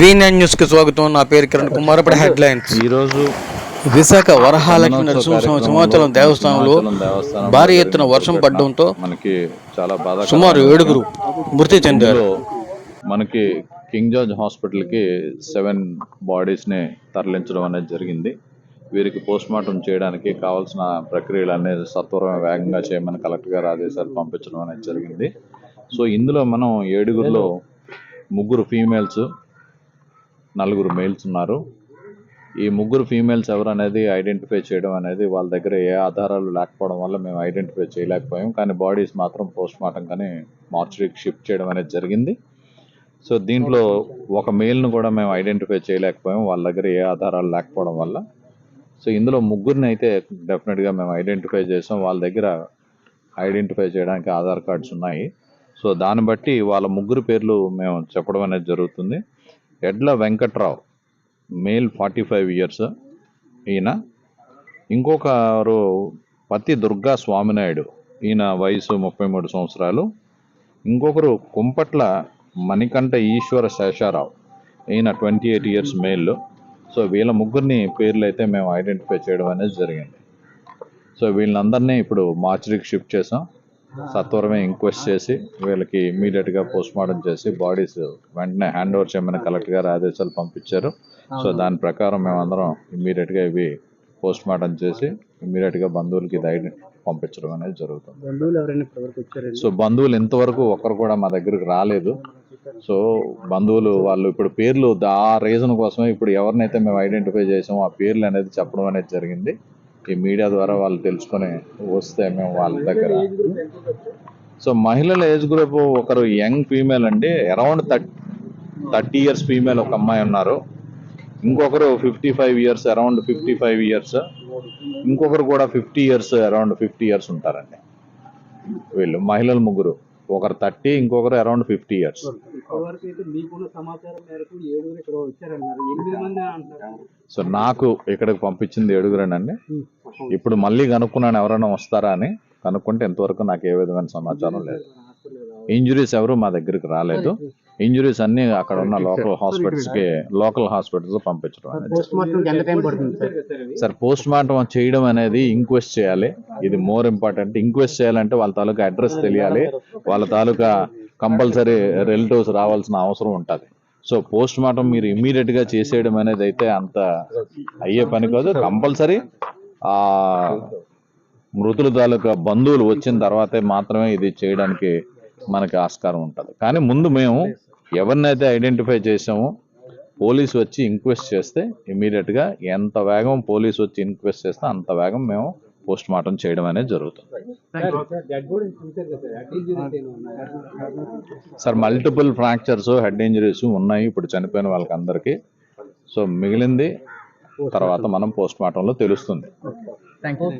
V nine న్యూస్కి స్వాగతం. నా పేరు కిరణ్ కుమార్. ఇప్పుడు హెడ్ లైన్స్ ఈరోజు విశాఖ వరహాలక్ష్మి నరసింహస్వామి సింహాచలం దేవస్థానంలో దేవస్థానం భారీ ఎత్తున వర్షం పడడంతో మనకి చాలా బాధ సుమారు ఏడుగురు మృతి చెందారు. మనకి కింగ్ జార్జ్ హాస్పిటల్కి సెవెన్ బాడీస్ని తరలించడం అనేది జరిగింది. వీరికి పోస్ట్ మార్టం చేయడానికి కావాల్సిన ప్రక్రియలు అనేది సత్వరం వేగంగా చేయమని కలెక్టర్ గారు ఆదేశాలు పంపించడం అనేది జరిగింది. సో ఇందులో మనం ఏడుగురిలో ముగ్గురు ఫీమేల్స్ నలుగురు మేల్స్ ఉన్నారు. ఈ ముగ్గురు ఫీమేల్స్ ఎవరు అనేది ఐడెంటిఫై చేయడం అనేది వాళ్ళ దగ్గర ఏ ఆధారాలు లేకపోవడం వల్ల మేము ఐడెంటిఫై చేయలేకపోయాం. కానీ బాడీస్ మాత్రం పోస్ట్ మార్టం కానీ మార్చరీకి షిఫ్ట్ చేయడం అనేది జరిగింది. సో దీంట్లో ఒక మేల్ను కూడా మేము ఐడెంటిఫై చేయలేకపోయాం. వాళ్ళ దగ్గర ఏ ఆధారాలు లేకపోవడం వల్ల. సో ఇందులో ముగ్గురిని అయితే డెఫినెట్గా మేము ఐడెంటిఫై చేసాం. వాళ్ళ దగ్గర ఐడెంటిఫై చేయడానికి ఆధార్ కార్డ్స్ ఉన్నాయి. సో దాన్ని బట్టి వాళ్ళ ముగ్గురు పేర్లు మేము చెప్పడం అనేది జరుగుతుంది. Edla Venkatrao male forty five years ఈయన. ఇంకొకరు పత్తి దుర్గా స్వామినాయుడు ఈయన వయసు ముప్పై మూడు సంవత్సరాలు. ఇంకొకరు కుంపట్ల మణికంఠ ఈశ్వర శేషారావు. ఈయన twenty eight years male so వీళ్ళ ముగ్గురిని పేర్లు అయితే మేము ఐడెంటిఫై చేయడం అనేది జరిగింది. సో వీళ్ళందరినీ ఇప్పుడు మార్చరీకి షిఫ్ట్ చేసాం సత్వరమే ఇంక్వెస్ట్ చేసి వీళ్ళకి ఇమీడియట్గా పోస్ట్ మార్టం చేసి బాడీస్ వెంటనే హ్యాండ్ ఓవర్ చేయమని కలెక్టర్ గారు ఆదేశాలు పంపించారు. సో దాని ప్రకారం మేమందరం ఇమీడియట్గా ఇవి పోస్ట్ మార్టం చేసి ఇమీడియట్గా బంధువులకి ఐడెంటి పంపించడం అనేది జరుగుతుంది. సో బంధువులు ఇంతవరకు ఒక్కరు కూడా మా దగ్గరకు రాలేదు. సో బంధువులు వాళ్ళు ఇప్పుడు పేర్లు ఆ రీజన్ కోసమే ఇప్పుడు ఎవరినైతే మేము ఐడెంటిఫై చేసామో ఆ పేర్లు అనేది చెప్పడం అనేది జరిగింది. ఈ మీడియా ద్వారా వాళ్ళు తెలుసుకొని వస్తే మేము వాళ్ళ దగ్గర సో మహిళల ఏజ్ గ్రూప్ ఒకరు యంగ్ ఫీమేల్ అండి. Around thirty thirty years female ఒక అమ్మాయి ఉన్నారు. ఇంకొకరు fifty five years around fifty five years ఇంకొకరు కూడా fifty years around fifty years ఉంటారండి. వీళ్ళు మహిళలు ముగ్గురు. ఒకరు థర్టీ ఇంకొకరు అరౌండ్ ఫిఫ్టీ ఇయర్స్ ఇప్పటివరకు అయితే మీకున్న సమాచారం మేరకు ఏడుగురు ఇక్కడ వచ్చారన్నారు. ఎనిమిది మంది అంటున్నారు. సో నాకు ఇక్కడికి పంపించింది ఏడుగురేనండి ఇప్పుడు మళ్ళీ కనుక్కున్నాను ఎవరైనా వస్తారా అని. కనుక్కుంటే ఇంతవరకు నాకు ఏ విధమైన సమాచారం లేదు. ఇంజురీస్ ఎవరు మా దగ్గరికి రాలేదు. ఇంజురీస్ అన్ని అక్కడ ఉన్న లోకల్ హాస్పిటల్స్కి లోకల్ హాస్పిటల్స్ పంపించడం సార్ పోస్ట్ మార్టం చేయడం అనేది ఇంక్వెస్ట్ చేయాలి. ఇది మోర్ ఇంపార్టెంట్. ఇంక్వెస్ట్ చేయాలంటే వాళ్ళ తాలూకా అడ్రస్ తెలియాలి. వాళ్ళ తాలూకా కంపల్సరీ రిలేటివ్స్ రావాల్సిన అవసరం ఉంటుంది. సో పోస్ట్ మార్టం మీరు ఇమ్మీడియట్గా చేసేయడం అనేది అయితే అంత అయ్యే పని కాదు. కంపల్సరీ ఆ మృతుల తాలూకా బంధువులు వచ్చిన తర్వాతే మాత్రమే ఇది చేయడానికి మనకి ఆస్కారం ఉంటుంది. కానీ ముందు మేము ఎవరినైతే ఐడెంటిఫై చేసామో పోలీసు వచ్చి ఇంక్వెస్ట్ చేస్తే ఇమీడియట్గా ఎంత వేగం పోలీసు వచ్చి ఇంక్వెస్ట్ చేస్తే అంత వేగం మేము పోస్ట్ మార్టం చేయడం అనేది జరుగుతుంది. Sir multiple fractures head injuries ఉన్నాయి ఇప్పుడు చనిపోయిన వాళ్ళకి అందరికీ సో మిగిలింది తర్వాత మనం పోస్ట్ మార్టంలో తెలుస్తుంది. Thank you